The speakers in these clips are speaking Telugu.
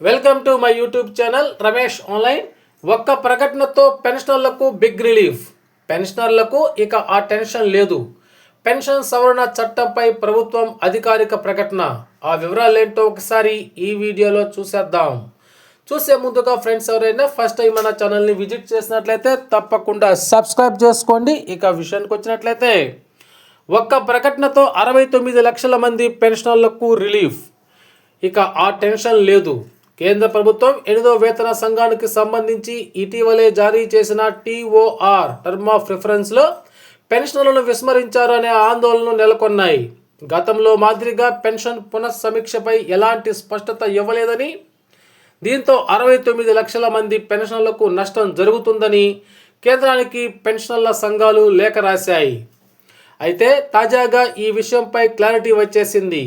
Welcome to my YouTube channel Ramesh online. ఒక్క ప్రకటనతో పెన్షనర్లకు బిగ్ రిలీఫ్. పెన్షనర్లకు ఇక ఆ టెన్షన్ లేదు. పెన్షన్ సవరణ చట్టంపై ప్రభుత్వం అధికారిక ప్రకటన. ఆ వివరాలు ఏంటో ఒకసారి ఈ వీడియోలో చూసేద్దాం. చూసే ముందుగా ఫ్రెండ్స్ ఎవరైనా ఫస్ట్ టైం మన ఛానల్ని విజిట్ చేసినట్లయితే తప్పకుండా సబ్స్క్రైబ్ చేసుకోండి. ఇక విషయానికి వచ్చినట్లయితే ఒక్క ప్రకటనతో అరవై తొమ్మిది లక్షల మంది పెన్షనర్లకు రిలీఫ్. ఇక ఆ టెన్షన్ లేదు. కేంద్ర ప్రభుత్వం ఎనిమిదో వేతన సంఘానికి సంబంధించి ఇటీవలే జారీ చేసిన టీఓఆర్ టర్మ్ ఆఫ్ రిఫరెన్స్లో పెన్షన్లను విస్మరించారు అనే ఆందోళనలు నెలకొన్నాయి. గతంలో మాదిరిగా పెన్షన్ పునఃసమీక్షపై ఎలాంటి స్పష్టత ఇవ్వలేదని దీంతో అరవై తొమ్మిది లక్షల మంది పెన్షన్లకు నష్టం జరుగుతుందని కేంద్రానికి పెన్షనర్ల సంఘాలు లేఖ రాశాయి. అయితే తాజాగా ఈ విషయంపై క్లారిటీ వచ్చేసింది.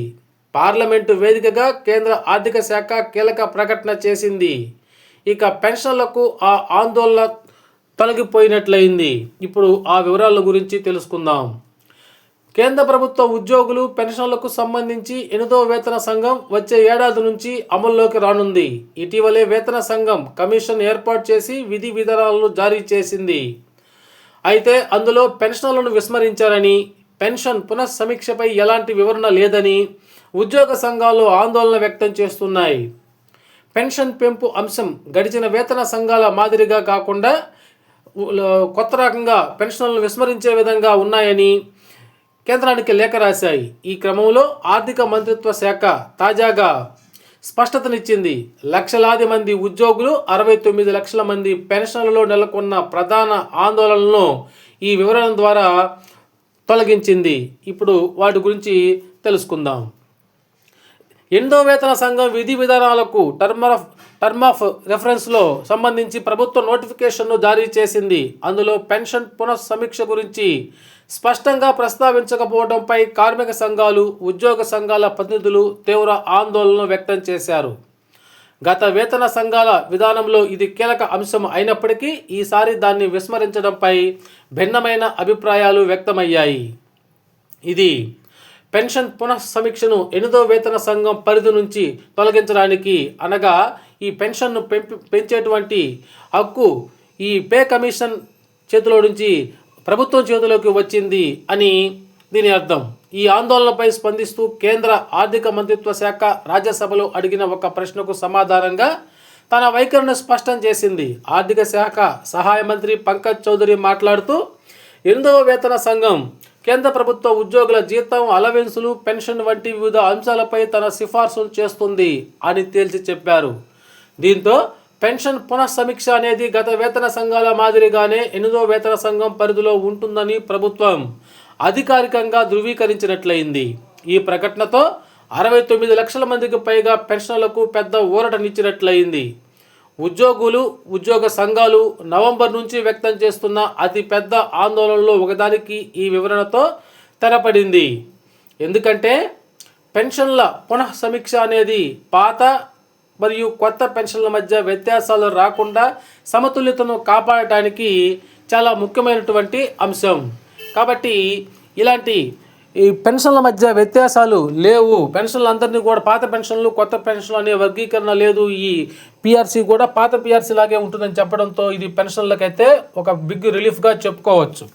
పార్లమెంటు వేదికగా కేంద్ర ఆర్థిక శాఖ కీలక ప్రకటన చేసింది. ఇక పెన్షన్లకు ఆ ఆందోళన తొలగిపోయినట్లయింది. ఇప్పుడు ఆ వివరాల గురించి తెలుసుకుందాం. కేంద్ర ప్రభుత్వ ఉద్యోగులు పెన్షన్లకు సంబంధించి ఎనిమిదో వేతన సంఘం వచ్చే ఏడాది నుంచి అమల్లోకి రానుంది. ఇటీవలే వేతన సంఘం కమిషన్ ఏర్పాటు చేసి విధి విధానాలను జారీ చేసింది. అయితే అందులో పెన్షన్లను విస్మరించారని పెన్షన్ పునఃసమీక్షపై ఎలాంటి వివరణ లేదని ఉద్యోగ సంఘాలు ఆందోళన వ్యక్తం చేస్తున్నాయి. పెన్షన్ పెంపు అంశం గడిచిన వేతన సంఘాల మాదిరిగా కాకుండా కొత్త రకంగా పెన్షన్లను విస్మరించే విధంగా ఉన్నాయని కేంద్రానికి లేఖ రాశాయి. ఈ క్రమంలో ఆర్థిక మంత్రిత్వ శాఖ తాజాగా స్పష్టతనిచ్చింది. లక్షలాది మంది ఉద్యోగులు అరవై తొమ్మిది లక్షల మంది పెన్షన్లలో నెలకొన్న ప్రధాన ఆందోళనలను ఈ వివరణ ద్వారా తొలగించింది. ఇప్పుడు వాటి గురించి తెలుసుకుందాం. ఎనిమిదో వేతన సంఘం విధి విధానాలకు టర్మ్ ఆఫ్ టర్మ్ ఆఫ్ రెఫరెన్స్లో సంబంధించి ప్రభుత్వ నోటిఫికేషన్ను జారీ చేసింది. అందులో పెన్షన్ పునఃసమీక్ష గురించి స్పష్టంగా ప్రస్తావించకపోవడంపై కార్మిక సంఘాలు ఉద్యోగ సంఘాల ప్రతినిధులు తీవ్ర ఆందోళన వ్యక్తం చేశారు. గత వేతన సంఘాల విధానంలో ఇది కీలక అంశం అయినప్పటికీ ఈసారి దాన్ని విస్మరించడంపై భిన్నమైన అభిప్రాయాలు వ్యక్తమయ్యాయి. ఇది పెన్షన్ పునఃసమీక్షను ఎనిమిదో వేతన సంఘం పరిధి నుంచి తొలగించడానికి అనగా ఈ పెన్షన్ను పెంపి పెంచేటువంటి హక్కు ఈ పే కమిషన్ చేతిలో నుంచి ప్రభుత్వం చేతిలోకి వచ్చింది అని దీని అర్థం. ఈ ఆందోళనపై స్పందిస్తూ కేంద్ర ఆర్థిక మంత్రిత్వ శాఖ రాజ్యసభలో అడిగిన ఒక ప్రశ్నకు సమాధానంగా తన వైఖరిని స్పష్టం చేసింది. ఆర్థిక శాఖ సహాయ మంత్రి పంకజ్ చౌదరి మాట్లాడుతూ ఎనిమిదవ వేతన సంఘం కేంద్ర ప్రభుత్వ ఉద్యోగుల జీతం అలవెన్సులు పెన్షన్ వంటి వివిధ అంశాలపై తన సిఫార్సులు చేస్తుంది అని తేల్చి చెప్పారు. దీంతో పెన్షన్ పునఃసమీక్ష అనేది గత వేతన సంఘాల మాదిరిగానే ఎనిమిదో వేతన సంఘం పరిధిలో ఉంటుందని ప్రభుత్వం అధికారికంగా ధృవీకరించినట్లయింది. ఈ ప్రకటనతో అరవై తొమ్మిది లక్షల మందికి పైగా పెన్షన్లకు పెద్ద ఊరటనిచ్చినట్లయింది. ఉద్యోగులు ఉద్యోగ సంఘాలు నవంబర్ నుంచి వ్యక్తం చేస్తున్న అతి పెద్ద ఆందోళనలో ఒకదానికి ఈ వివరణతో తెరపడింది. ఎందుకంటే పెన్షన్ల పునః సమీక్ష అనేది పాత మరియు కొత్త పెన్షన్ల మధ్య వ్యత్యాసాలు రాకుండా సమతుల్యతను కాపాడటానికి చాలా ముఖ్యమైనటువంటి అంశం. కాబట్టి ఇలాంటి ఈ పెన్షన్ల మధ్య వ్యత్యాసాలు లేవు. పెన్షన్లు అందరినీ కూడా పాత పెన్షన్లు కొత్త పెన్షన్లు అనే వర్గీకరణ లేదు. ఈ పిఆర్సీ కూడా పాత పిఆర్సీ లాగే ఉంటుందని చెప్పడంతో ఇది పెన్షన్లకైతే ఒక బిగ్ రిలీఫ్గా చెప్పుకోవచ్చు.